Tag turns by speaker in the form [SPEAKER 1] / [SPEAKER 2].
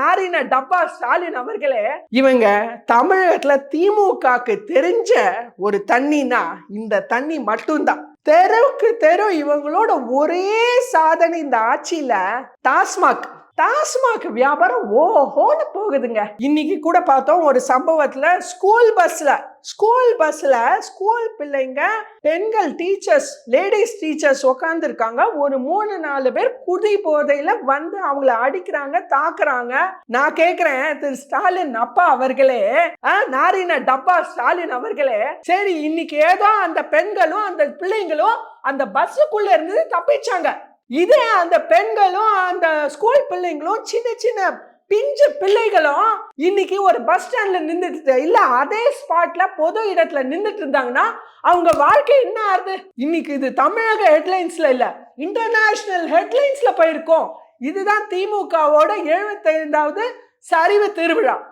[SPEAKER 1] நாரின டப்பா ஸ்டாலின் அவர்களே இவங்க தமிழகத்துல திமுகக்கு தெரிஞ்ச ஒரு தண்ணினா இந்த தண்ணி மட்டும்தான். தெருவுக்கு தெரு இவங்களோட ஒரே சாதனை இந்த ஆட்சியில டாஸ்மாக். டாஸ்மாக் வியாபாரம் ஓஹோன்னு போகுதுங்க. இன்னைக்கு கூட பார்த்தோம் ஒரு சம்பவத்துல ஸ்கூல் பஸ்ல ஸ்கூல் பஸ்ல ஸ்கூல் பிள்ளைங்க பெண்கள் டீச்சர்ஸ் லேடிஸ் டீச்சர்ஸ் உட்காந்துருக்காங்க ஒரு மூணு நாலு பேர் குடி போதையில வந்து அவங்கள அடிக்கிறாங்க தாக்குறாங்க. நான் கேக்குறேன் திரு ஸ்டாலின் அப்பா அவர்களே ஆ, நாரின டப்பா ஸ்டாலின் அவர்களே சரி இன்னைக்கு ஏதோ அந்த பெண்களும் அந்த பிள்ளைங்களும் அந்த பஸ்ஸுக்குள்ள இருந்து தப்பிச்சாங்க. இதே அந்த பெண்களும் அந்த ஸ்கூல் பிள்ளைங்களும் சின்ன சின்ன பிஞ்சு பிள்ளைகளும் இன்னைக்கு ஒரு பஸ் ஸ்டாண்ட்ல நின்றுட்டு இல்ல அதே ஸ்பாட்ல பொது இடத்துல நின்றுட்டு இருந்தாங்கன்னா அவங்க வாழ்க்கை என்ன ஆகுது இன்னைக்கு இது தமிழக ஹெட்லைன்ஸ்ல இல்ல இன்டர்நேஷனல் ஹெட்லைன்ஸ்ல போயிருக்கோம். இதுதான் திமுகவோட எழுபத்தைந்தாவது சரிவு திருவிழா.